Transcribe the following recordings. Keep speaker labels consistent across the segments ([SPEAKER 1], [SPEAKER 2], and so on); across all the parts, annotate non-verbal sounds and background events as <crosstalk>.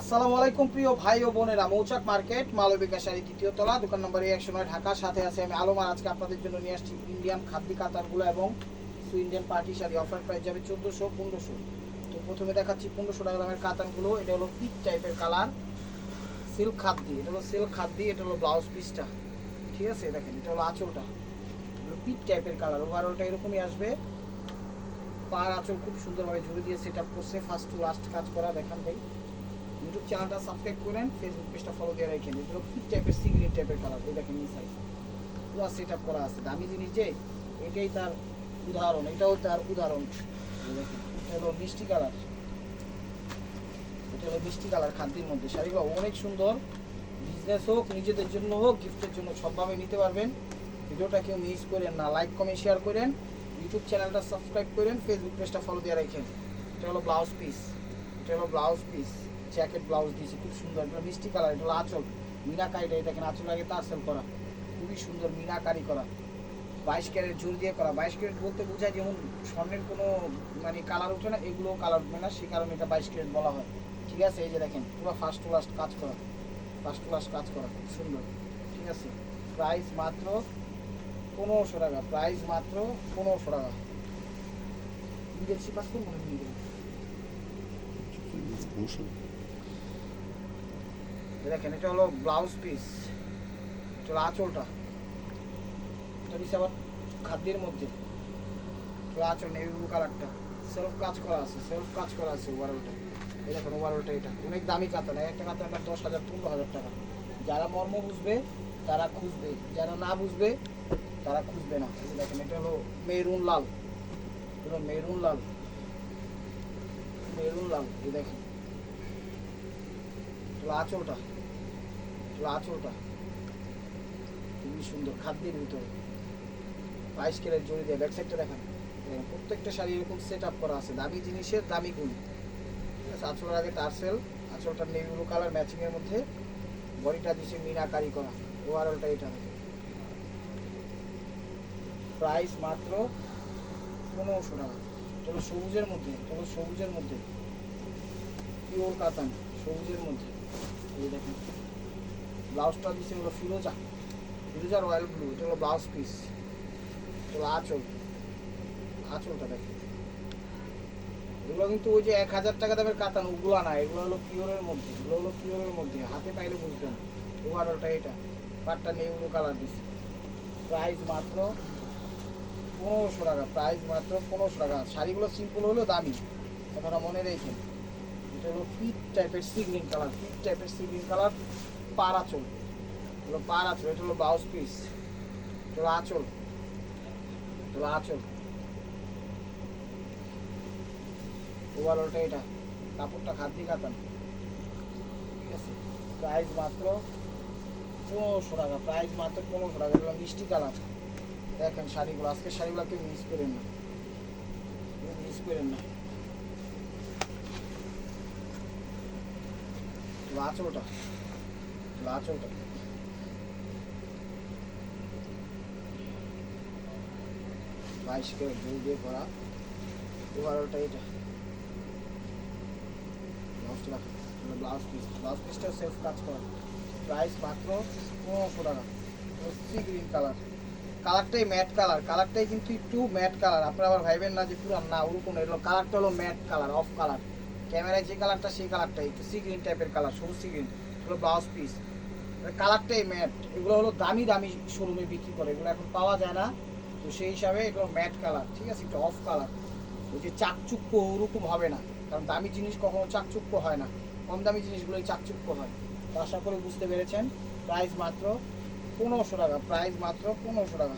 [SPEAKER 1] আসসালামু আলাইকুম প্রিয় ভাই ও বোনেরা, মৌচাক মার্কেট মালবিকা শাড়ি তৃতীয় তলা, দোকান নম্বর একশো নয় ঢাকার সাথে আছে আমি আলমার আজকে আপনাদের জন্য নিয়ে আসছি ইন্ডিয়ান খাদ্যি কাতারগুলো এবং সু Indian party sari. Offer price যাবে চোদ্দোশো, পনেরোশো। তো প্রথমে দেখাচ্ছি পনেরোশো টাকা দামের কাতানগুলো এটা হলো পিক টাইপের কালার সিল্ক খাদ্যি। এটা হলো সিল্ক খাদ্যি, এটা হলো ব্লাউজ পিসটা ঠিক আছে? দেখেন, এটা হলো আঁচলটা। পিক টাইপের কালার ওভারঅলটা এরকমই আসবে। পার আঁচল খুব সুন্দরভাবে ঝুড়ে দিয়ে সেট করছে। ফার্স্ট টু লাস্ট কাজ করা, দেখান ভাই। ইউটিউব চ্যানেলটা সাবস্ক্রাইব করেন ফেসবুক পেজটা ফলো দিয়ে রাখেন। এগুলো পিক টাইপের সিগ্রিন টাইপের কালার দেখেন এই সাইজ পুরো সেট আপ করা আছে। দামি জিনিস যে, এটাই তার উদাহরণ, এটাও তার উদাহরণ। এটা হলো মিষ্টি কালার। এটা হলো মিষ্টি কালার খাদ্যের মধ্যে। শাড়িগুলো অনেক সুন্দর। বিজনেস হোক, নিজেদের জন্য হোক গিফটের জন্য সবভাবে নিতে পারবেন। ভিডিওটা কেউ মিস করেন না লাইক কমেন্ট শেয়ার করেন। ইউটিউব চ্যানেলটা সাবস্ক্রাইব করেন ফেসবুক পেজটা ফলো দিয়ে রাখেন। এটা হলো ব্লাউজ পিস এটা হলো ব্লাউজ পিস জ্যাকেট, ব্লাউজ দিয়েছি, খুব সুন্দর। এটা মিষ্টি কালার এটা হলো আঁচল মিনাকারিটা এটা দেখেন আঁচল আগে তার সেল করা। খুবই সুন্দর মিনাকারি করা বাইশ ক্যারেট জোর দিয়ে করা। বাইশ ক্যারেট বলতে বোঝায় যেমন স্বর্ণের কোনো মানে কালার ওঠে না, এগুলোও কালার উঠবে না সেই কারণে এটা বাইশ ক্যারেট বলা হয়। ঠিক আছে? এই যে দেখেন, পুরো ফার্স্ট টু লাস্ট কাজ করা। ফার্স্ট টু লাস্ট কাজ করা, খুব সুন্দর। ঠিক আছে? প্রাইস মাত্র পনেরোশো টাকা। প্রাইস মাত্র পনেরোশো টাকা। বিদেশি মনে নিয়ে গেলাম দেখেন, এটা হলো ব্লাউজ পিস এটা হলো আঁচলটা। এটা দিচ্ছে আবার খাদ্যের মধ্যে। এটা আঁচল নেভি কালারটা সেলফ কাজ করা আছে সেলফ কাজ করা আছে ওভারঅলটা এই দেখেন ওভারঅলটা এটা। অনেক দামি কাতান একটা কাতান দশ হাজার, পনেরো হাজার টাকা। যারা মর্ম বুঝবে, তারা খুঁজবে। যারা না বুঝবে, তারা খুঁজবে না। এই দেখেন, এটা হলো মেরুন লাল। হলো মেরুন লাল। মেরুন লাল, এই দেখেন। আঁচলটা। আঁচলটা খুবই সুন্দর খাদ্যের ভিতরে। বাইশ ক্যারেট জড়ি দিয়ে ব্যাক সাইডটা দেখেন। প্রত্যেকটা শাড়ি এরকম সেট আপ করা আছে, দামি জিনিসের দামি গুণ। ঠিক আছে, আঁচলের আগে টার্সেল আঁচলটা নেভি ব্লু কালার ম্যাচিং এর মধ্যে বডিটা দিছে মিনাকারি করা ওভারঅলটা এটা। প্রাইস মাত্র পনেরোশো টাকা। হলো সবুজের মধ্যে হলো সবুজের মধ্যে। পিওর কাতান সবুজের মধ্যে। দেখেন। ব্লাউজটা দিচ্ছে হলো ফিরোজা। ফিরোজা রয়্যাল ব্লু এটা হলো ব্লাউজ পিস এটা হলো আঁচল। আঁচলটা দেখেন এগুলো কিন্তু ওই যে এক হাজার টাকা দামের কাতান, ওগুলো না, এগুলো হলো পিওরের মধ্যে, এগুলো হলো পিওরের মধ্যে। হাতে পাইলে বুঝবেন ওভারঅলটা এটা। পাটটা নেই ব্লু কালার দিচ্ছে প্রাইস মাত্র পনেরোশো টাকা প্রাইস মাত্র পনেরোশো টাকা। শাড়িগুলো সিম্পল হলেও দামি। আপনারা মনে রেখেন এটা হলো পিট টাইপের সি গ্রিন কালার পিট টাইপের সি গ্রিন কালার পার আঁচল। হলো পার আঁচল, এটা হলো ব্লাউজ পিস এটা হলো আঁচল। এটা হলো আঁচল। ওভারঅলটা এটা, কাপড়টা খাদ্যি কাতান। ঠিক আছে? প্রাইস মাত্র পনেরোশো টাকা প্রাইস মাত্র পনেরোশো টাকা। এগুলো মিষ্টি কালার। দেখেন শাড়িগুলো, আজকে শাড়িগুলো কেউ মিস করেন না। মিস করেন না। লাচলটা ব্লাউজ পিস পিসটা সেলফ কাজ করা। প্রাইস মাত্র পনেরোশো টাকা। সি গ্রিন কালার কালারটাই ম্যাট কালার কালারটাই কিন্তু একটু ম্যাট কালার আপনারা আবার ভাইবেন না যে পুরো না, ওরকম এগুলো কালারটা হলো ম্যাট কালার অফ কালার ক্যামেরায় যে কালারটা সেই কালারটাই একটু সি গ্রিন টাইপের কালার সবুজ সি গ্রিন এগুলো ব্লাউজ পিস কালারটাই ম্যাট এগুলো হলো দামি দামি শোরুমে বিক্রি করে। এগুলো এখন পাওয়া যায় না। তো সেই হিসাবে এগুলো ম্যাট কালার ঠিক আছে? একটু অফ কালার ওই যে চাকচুক্য ওরকম হবে না। কারণ দামি জিনিস কখনো চাকচুক্য হয় না। কম দামি জিনিসগুলোই চাকচুক্য হয়। তো আশা করে বুঝতে পেরেছেন। প্রাইস মাত্র পনেরোশো টাকা। প্রাইস মাত্র পনেরোশো টাকা।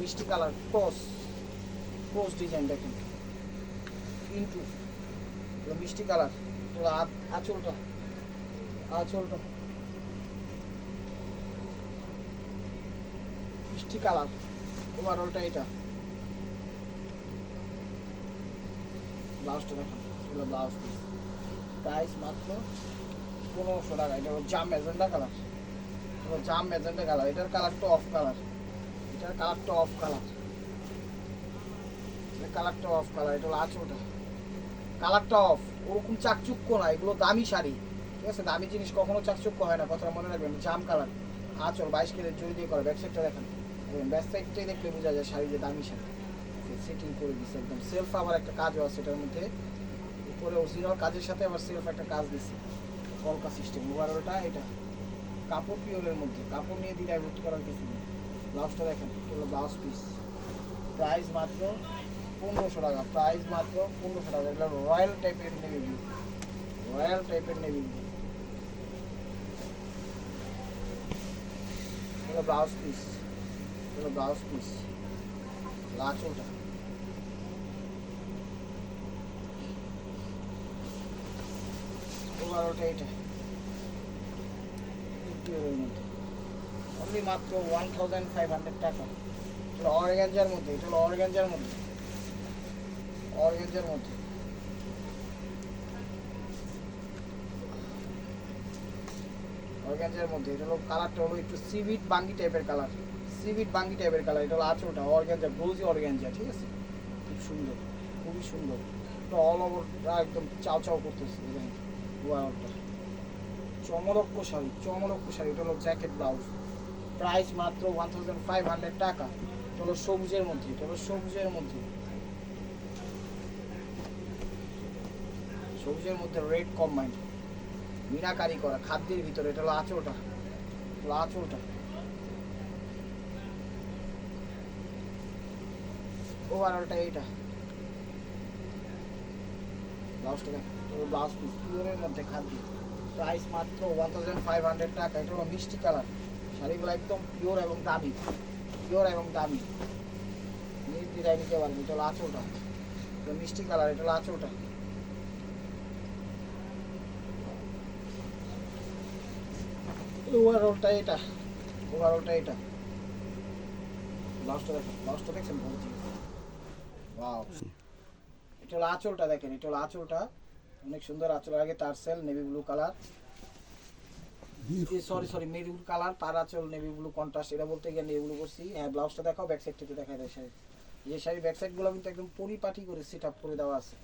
[SPEAKER 1] মিষ্টি কালার ক্রস ক্রস ডিজাইন দেখেন। এটা মিষ্টি কালার আঁচলটা। আঁচলটা মিষ্টি কালার। ওভারঅলটা এটা। ব্লাউজটা দেখেন এগুলো ব্লাউজ। প্রাইস মাত্র পনেরোশো টাকা। এটা জাম ম্যাজেন্ডা কালার। এটা জাম ম্যাজেন্ডা কালার। এটার কালারটা অফ কালার। এটার কালারটা অফ কালার। এটার কালারটা অফ কালার। এটা হলো আঁচলটা। কালারটা অফ ওরকম চাকচুক্য না। এগুলো দামি শাড়ি। ঠিক আছে? দামি জিনিস কখনো চাকচুক্য হয় না, কথাটা মনে রাখবেন। জাম কালার। আচল, বাইশ কেজি জড়ি দিয়ে করে ব্যাক সাইডটা দেখেন। ব্যাক সাইডটাই দেখলে বোঝা যায় শাড়ি যে দামি শাড়ি। সেটিং করে দিচ্ছে একদম। সেলফ আবার একটা কাজও আছে এটার মধ্যে। উপরে অরিজিনাল কাজের সাথে আবার সেলফ একটা কাজ দিচ্ছে কলকা সিস্টেম ওভারঅলটা এটা। কাপড় পিওরের মধ্যে। কাপড় নিয়ে দিলে ভর্তি করার কিছু নেই। ব্লাউজটা দেখেন হলো ব্লাউজ পিস প্রাইস মাত্র পনেরোশো টাকা। প্রাইস মাত্র পনেরোশো টাকা। এগুলো রয়্যাল টাইপের নেভি রয়্যাল টাইপের নেভি এগুলো ব্লাউজ পিস এগুলো ব্লাউজ পিস লাচোটা ওভারঅলটা এটা অনলি মাত্র ওয়ান থাউজেন্ড ফাইভ হান্ড্রেড টাকা। এটা অর্গ্যাঞ্জার মধ্যে এটা হলো অর্গ্যাঞ্জার মধ্যে অর্গ্যাঞ্জার মধ্যে অর্গ্যাঞ্জার মধ্যে। এটা হলো কালারটা হলো একটু সিভিট বাঙ্গি টাইপের কালার। সিভিট বাঙ্গি টাইপের কালার। এটা হলো আঁচলটা। অর্গ্যাঞ্জা ব্রোজি অর্গ্যাঞ্জা ঠিক আছে? খুব সুন্দর, খুবই সুন্দর। এটা অল ওভারটা একদম চাও চাও করতেছে দেখেন ওয়ারটা চমরক্ষ শাড়ি চমরক্ষ শাড়ি। এটা হলো জ্যাকেট ব্লাউজ প্রাইস মাত্র ওয়ান থাউজেন্ড ফাইভ হান্ড্রেড টাকা। এটা হলো সবুজের মধ্যে, এটা হলো সবুজের মধ্যে। সবুজের মধ্যে রেড কম্বাইন্ড মিনাকারি করা, খাদ্যের ভিতরে, এটা হলো আঁচলটা। আঁচলটা। ওভারঅলটা এইটা। ব্লাউজটা খাদ্য। প্রাইস মাত্র ওয়ান থাউজেন্ড ফাইভ হান্ড্রেড টাকা, এটা মিষ্টি কালার। শাড়িগুলো একদম পিওর এবং পিওর এবং এটা হলো আঁচলটা। মিষ্টি কালার, এটা ওভারঅলটা এটা ওভারঅলটা এটা। ব্লাউজটা দেখেন, ব্লাউজটা দেখছেন বলছি ওয়াও এটা হলো আঁচলটা দেখেন, এটা হলো আঁচলটা। অনেক সুন্দর আঁচলের আগে তার sell navy blue colour sorry sorry maroon colour তার আঁচল নেভি ব্লু কন্ট্রাস্ট এটা বলতে গিয়ে নেভি ব্লু করছি। হ্যাঁ ব্লাউজটা দেখাও ব্যাক সাইডটা দেখাই দেয় শাড়ি। এই শাড়ি ব্যাক সাইডগুলো কিন্তু একদম পরিপাটি করে সেট আপ করে দেওয়া আছে।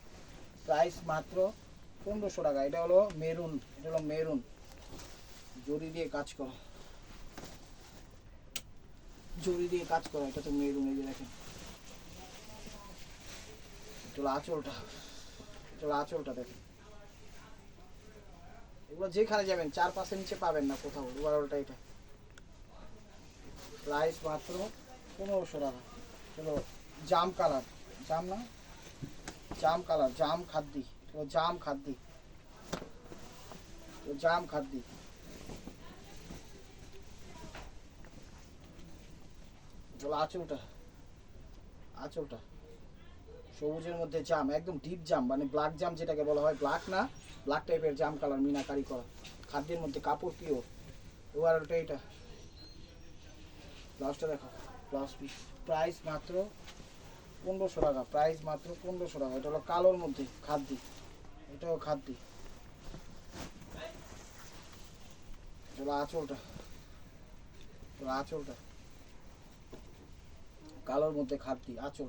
[SPEAKER 1] প্রাইস মাত্র পনেরোশো টাকা, এটা হলো মেরুন এটা হলো মেরুন জরি দিয়ে কাজ করা। জরি দিয়ে কাজ করা, এটা তো মেরুন এই দেখেন। হলো আঁচলটা এটা আঁচলটা দেখেন। এগুলো যেখানে যাবেন চার পাঁচের নিচে পাবেন না কোথাও ওভারঅলটা এটা। প্রাইস মাত্র পনেরোশো টাকা। চলো জাম কালার, জাম না? জাম কালার, জাম খাদ্দি জাম খাদ্দি জাম খাদ্দি আঁচলটা আঁচলটা সবুজের মধ্যে জাম, একদম ডিপ জাম মানে ব্ল্যাক জাম যেটাকে বলা হয় ব্ল্যাক না ব্ল্যাক টাইপের জাম কালার মিনাকারি করা। খাদ্যের মধ্যে কাপড় পিওর ওটা এটা। ব্লাউজটা দেখো ব্লাউজ পিস প্রাইস মাত্র পনেরোশো টাকা প্রাইস মাত্র পনেরোশো টাকা। এটা হলো কালোর মধ্যে খাদ্যি। এটাও খাদ্যি। এটা হলো আঁচলটা আঁচলটা কালোর মধ্যে খাদ্যি, আঁচল।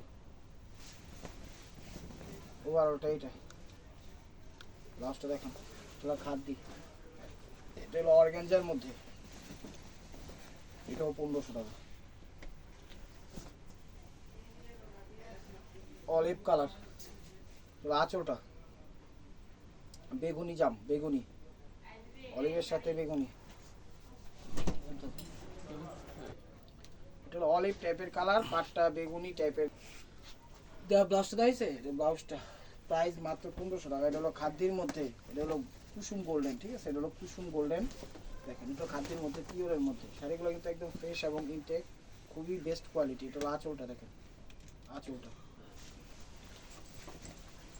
[SPEAKER 1] ওভারঅলটা এইটা। লাস্টটা দেখেন এটা খাদ্যি। এটা হলো অর্গ্যাঞ্জার মধ্যে। এটাও পনেরোশো টাকা। Olive colour. আঁচলটা। বেগুনি জাম, বেগুনি। অলিভের সাথে বেগুনি। এটা হলো অলিভ টাইপের কালার পাটটা বেগুনি টাইপের দেওয়া ব্লাউজটা দিয়েছে ব্লাউজটা প্রাইস মাত্র পনেরোশো টাকা। এটা হলো খাদ্যের মধ্যে। এটা হলো কুসুম গোল্ডেন ঠিক আছে? এটা হলো কুসুম গোল্ডেন দেখেন এটা খাদ্যের মধ্যে পিওরের মধ্যে। শাড়িগুলো কিন্তু একদম ফ্রেশ এবং ইনটেক খুবই বেস্ট কোয়ালিটি এটা হলো আঁচলটা, দেখেন। আঁচলটা।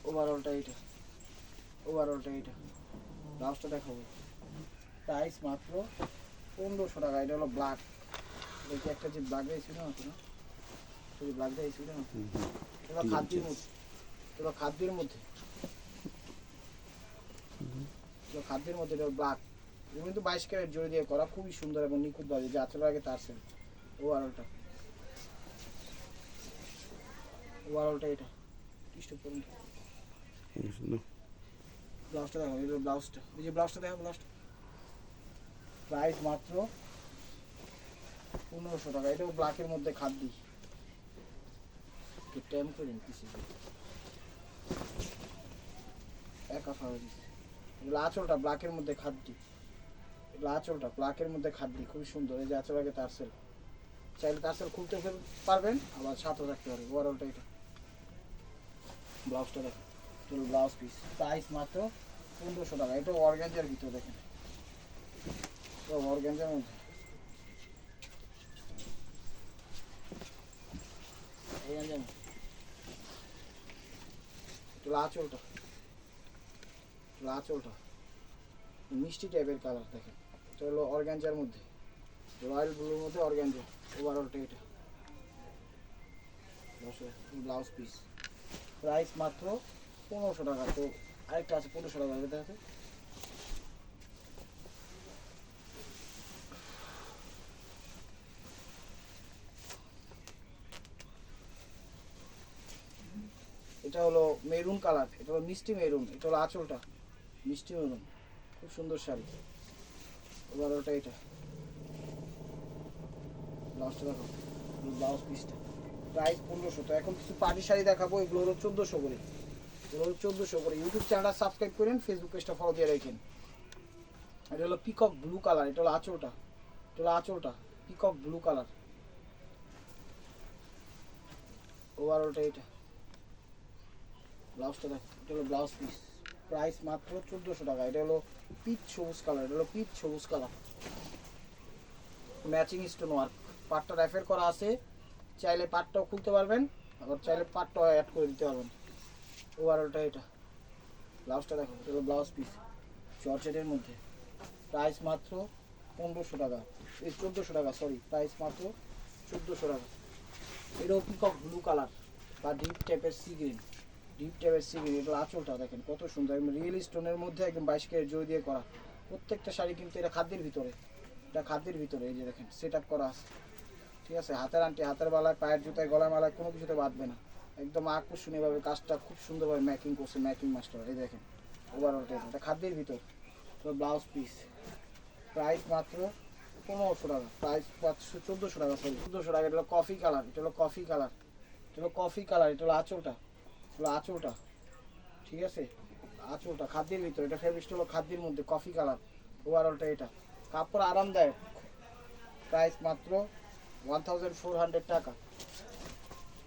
[SPEAKER 1] ওভারঅলটা এইটা। ওভারঅলটা এইটা। ব্লাউজটা দেখাবো। প্রাইস মাত্র পনেরোশো টাকা। এটা হলো ব্ল্যাক দেখি একটা যে ব্ল্যাক দিয়েছিল না কোনো সেই ব্ল্যাক দিয়েছিল না? এটা খাদ্যের মধ্যে। এটা খাদ্যের মধ্যে। এটা খাদ্যের মধ্যে এটা এগুলো কিন্তু বাইশ ক্যারেট জড়ি দিয়ে করা খুবই সুন্দর এবং নিখুঁত ভাবে যে আচলের আগে তার সেল। ওভারঅলটা ওভারঅলটা এটা টিস্টু পর্যন্ত। ব্লাউজটা দেখো এই ব্লাউজটা। এই যে ব্লাউজটা দেখো ব্লাউজটা। প্রাইস মাত্র পনেরোশো টাকা এটাও ব্ল্যাকের মধ্যে খাদ্যি। টেম করে পিসি একা ফাওয়া দিচ্ছে। এগুলো আঁচলটা ব্ল্যাকের মধ্যে খাদ্যি। এগুলো আঁচলটা ব্ল্যাকের মধ্যে খাদ্যি, খুবই সুন্দর। এই যে আঁচল আগে তারসেল চাইলে তারসেল খুলতে ফেল- পারবেন, আবার সাথে রাখতে পারবেন। ওভারঅলটা এটা। ব্লাউজটা দেখো চলো ব্লাউজ পিস প্রাইস মাত্র পনেরোশো টাকা। এটা অর্গ্যাঞ্জার ভিতরে দেখেন। অর্গ্যাঞ্জার মধ্যে। চলো আঁচলটা চলো আঁচলটা মিষ্টি টাইপের কালার দেখেন। এটা হলো অর্গ্যাঞ্জার মধ্যে। রয়্যাল ব্লুর মধ্যে অর্গ্যাঞ্জা ওভারঅলটা এটা। ব্লাউজ পিস প্রাইস মাত্র পনেরোশো টাকা। তো আরেকটা আছে, পনেরোশো টাকা। এটা আছে এটা হলো মেরুন কালার, এটা হলো মিষ্টি মেরুন, এটা হলো আঁচলটা, মিষ্টি মেরুন, খুব সুন্দর শাড়ি। এবার ওটা এটা। ব্লাউজটা দেখো ব্লাউজ পিসটা প্রাইস পনেরোশো, তো এখন কিছু পার্টি শাড়ি দেখাবো, এগুলো হলো চোদ্দোশো করে। এগুলো হলো চোদ্দোশো করে। ইউটিউব চ্যানেলটা সাবস্ক্রাইব করেন ফেসবুক পেজটা ফলো দিয়ে রাখেন। এটা হলো পিকক ব্লু কালার এটা হলো আঁচলটা। এটা হলো আঁচলটা পিকক ব্লু কালার ওভারঅলটা এটা। ব্লাউজটা দেখ, এটা হলো ব্লাউজ পিস প্রাইস মাত্র চোদ্দোশো টাকা, এটা হলো পিচ সবুজ কালার এটা হলো পিচ সবুজ কালার ম্যাচিং স্টোন ওয়ার্ক পাটটা র্যাফের করা আছে, চাইলে পাটটাও খুলতে পারবেন, আবার চাইলে পাটটাও অ্যাড করে দিতে পারবেন। ওভারঅলটা এটা। ব্লাউজটা দেখো, এটা হলো ব্লাউজ পিস জর্জেটের মধ্যে। প্রাইস মাত্র পনেরোশো টাকা। এই চোদ্দোশো টাকা সরি প্রাইস মাত্র চোদ্দোশো টাকা। এটাও পিকক ব্লু কালার বা ডিপ টাইপের সি গ্রিন ডিপ টাইপের সি গ্রিন এটা আঁচলটা দেখেন, কত সুন্দর। একদম রিয়েল স্টোনের মধ্যে একদম বাইশ কেজি জড়ি দিয়ে করা। প্রত্যেকটা শাড়ি কিন্তু এটা খাদ্যের ভিতরে। এটা খাদ্যের ভিতরে, এই যে দেখেন সেট আপ করা আছে। ঠিক আছে? হাতের আন্টি হাতের বালায় পায়ের জুতায়, গলায়, মালায়, কোনো কিছুতে বাঁধবে না। একদম আকর্ষণীয়ভাবে কাজটা খুব সুন্দরভাবে ম্যাকিং করছে ম্যাকিং মাস্টার এই দেখেন ওভারঅলটা এটা খাদ্যের ভিতর তো ব্লাউজ পিস প্রাইস মাত্র পনেরোশো টাকা। প্রাইস পাঁচশো চোদ্দোশো টাকা সরি চোদ্দোশো টাকা। এটা হলো কফি কালার এটা হলো কফি কালার এটা হলো কফি কালার এটা হলো আঁচলটা। হলো আঁচলটা ঠিক আছে? আঁচলটা খাদ্যের ভিতরে। এটা ফেব্রিকটা হলো খাদ্যের মধ্যে কফি কালার ওভারঅলটা এটা। কাপড় আরামদায়ক। প্রাইস মাত্র ওয়ান থাউজেন্ড ফোর হান্ড্রেড টাকা।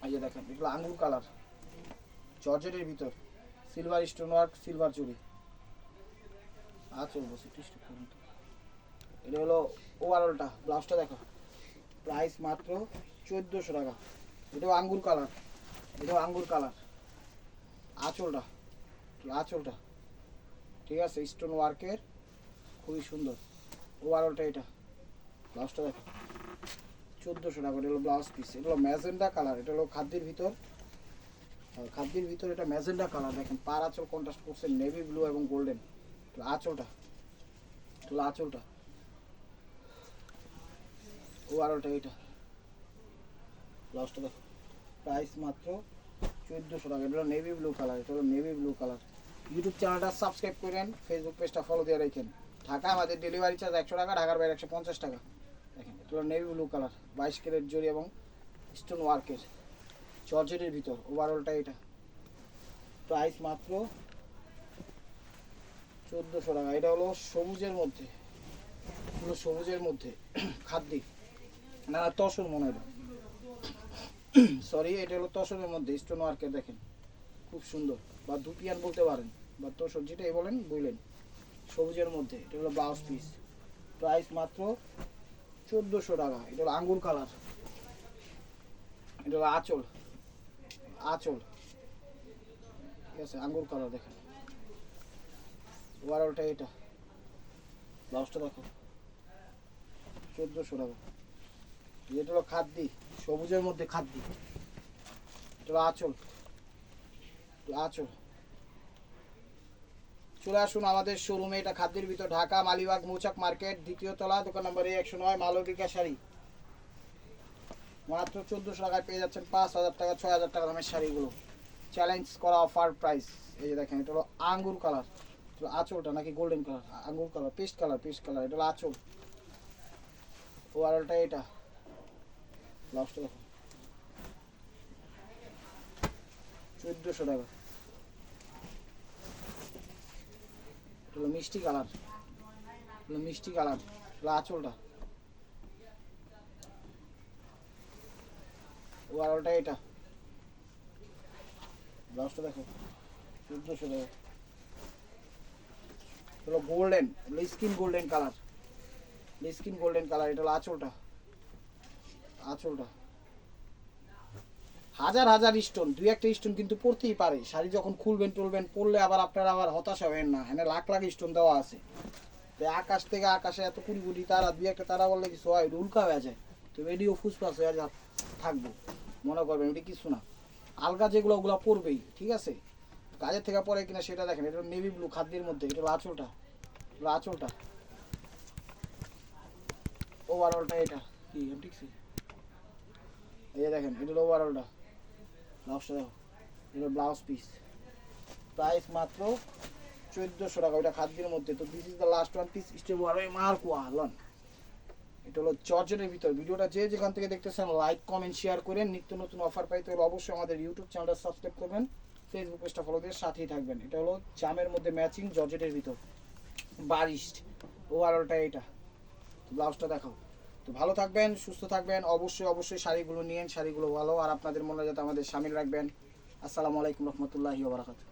[SPEAKER 1] এই যে দেখেন, এগুলো আঙ্গুর কালার জর্জেটের ভিতর। সিলভার স্টোন ওয়ার্ক সিলভার চুড়ি আচল বসে এটা হলো ওভারঅলটা ব্লাউজটা দেখো। প্রাইস মাত্র চোদ্দোশো টাকা। এটাও আঙ্গুর কালার এটাও আঙ্গুর কালার আঁচলটা আঁচলটা। ঠিক আছে স্টোন ওয়ার্কের খুবই সুন্দর। ওভারঅলটা এটা। ব্লাউজটা দেখো। চোদ্দোশো টাকা, এটা হলো ব্লাউজ পিস এটা হলো ম্যাজেন্ডা কালার এটা হলো খাদ্যের ভিতর। খাদ্যের ভিতর এটা ম্যাজেন্ডা কালার দেখেন, পার আঁচল কন্ট্রাস্ট করছে নেভি ব্লু এবং গোল্ডেন আঁচলটা হলো আঁচলটা। ওভারঅলটা এটা। ব্লাউজটা দেখো। প্রাইস মাত্র চোদ্দোশো টাকা। এটা হলো নেভি ব্লু কালার এটা হলো নেভি ব্লু কালার ইউটিউব চ্যানেলটা সাবস্ক্রাইব করেন ফেসবুক পেজটা ফলো দিয়ে রাখেন। ঢাকা আমাদের ডেলিভারি চার্জ একশো টাকা, ঢাকার বাইরে একশো পঞ্চাশ টাকা। দেখেন, এটা হলো নেভি ব্লু কালার বাইশ ক্যারেট জরি এবং স্টোন ওয়ার্কের জর্জেটের ভিতর ওভারঅলটা এটা। প্রাইস মাত্র চোদ্দোশো টাকা। এটা হলো সবুজের মধ্যে হলো সবুজের মধ্যে খাদ্যি না, তসর মনে হয়। <clears throat> সরি এটা হলো তসরের মধ্যে স্টোন ওয়ার্কের দেখেন। খুব সুন্দর। বা দুপিয়ান বলতে পারেন, বা তসর যেটাই বলেন, বুঝলেন। সবুজের মধ্যে, এটা হলো ব্লাউজ পিস প্রাইস মাত্র চোদ্দোশো টাকা। এটা হলো আঙ্গুর কালার এটা হলো আঁচল। আঁচল। ঠিক আছে, আঙ্গুর কালার দেখেন। ওভারঅলটা এটা। ব্লাউজটা দেখো। চোদ্দোশো টাকা। এটা হলো খাদ্যি। সবুজের মধ্যে খাদ্যি এটা আচল। আঁচল। চলে আসুন আমাদের শোরুমে এটা খাদ্যের ভিতর ঢাকা, মালিবাগ, মৌচাক মার্কেট, দ্বিতীয় তলা, দোকান নম্বর একশো নয় মালবিকা শাড়ি মাত্র চোদ্দোশো টাকায় পেয়ে যাচ্ছেন পাঁচ হাজার টাকা, ছয় হাজার টাকা দামের শাড়িগুলো। চ্যালেঞ্জ করা অফার প্রাইস এই যে দেখেন, এটা হলো আঙ্গুর কালার আঁচলটা নাকি গোল্ডেন কালার আঙ্গুর colour paste colour paste colour এটা হলো আঁচল। ওভারঅলটা এটা। লাস্টটা দেখো চোদ্দোশো টাকা। হলো মিষ্টি কালার। মিষ্টি কালার। হলো আঁচলটা। ওভারঅলটা এটা। ব্লাউজটা দেখো। চোদ্দোশো টাকা। হলো গোল্ডেন। হলো skin golden colour. Skin golden colour. এটা হলো আঁচলটা। আঁচলটা। হাজার হাজার স্টোন দুই একটা স্টোন কিন্তু পড়তেই পারে। শাড়ি যখন খুলবেন, টুলবেন পরলে আবার আপনারা আবার হতাশা হবেন না। হ্যাঁ লাখ লাখ স্টোন দেওয়া আছে। আকাশ থেকে আকাশে এত কুড়ি কুড়ি তারা, দুই একটা তারা বললে কিছু হয়, উল্কা হয়ে যায়। তো রেডিও ফুসফাস হয়ে যা থাকব। মনে করবেন ওটি কিছু না। আলগা যেগুলো, ওগুলো পড়বেই, ঠিক আছে? কাজের থেকে পরে কিনা সেটা দেখেন, এটা নেভি ব্লু খাদ্যের মধ্যে, এটা আঁচলটা। আঁচলটা। ওভারঅলটা এটা। কি ঠিক আছে? এই দেখেন, এটা ওভারঅলটা ব্লাউজটা দেখো, এটা ব্লাউজ পিস প্রাইস মাত্র চোদ্দোশো টাকা ওটা খাদ্যের মধ্যে। তো this is the last one piece step আর মার কুয়া লন এটা হলো জর্জেটের ভিতর। ভিডিওটা যে যেখান থেকে দেখতেছেন লাইক কমেন্ট শেয়ার করেন নিত্য নতুন অফার পাইতে হলে অবশ্যই আমাদের ইউটিউব চ্যানেলটা সাবস্ক্রাইব করবেন ফেসবুক পেজটা ফলো দিয়ে সাথেই থাকবেন। এটা হলো জামের মধ্যে ম্যাচিং জর্জেটের ভিতর। বারিস্ট ওভারঅলটা এটা ব্লাউজটা দেখাও। তো ভালো থাকবেন, সুস্থ থাকবেন, অবশ্যই অবশ্যই শাড়িগুলো নিয়েন, শাড়িগুলো ভালো। আর আপনাদের মনে যাতে আমাদের সামিল রাখবেন। আসসালামু আলাইকুম রহমতুল্লাহি ওবরাকাতুহ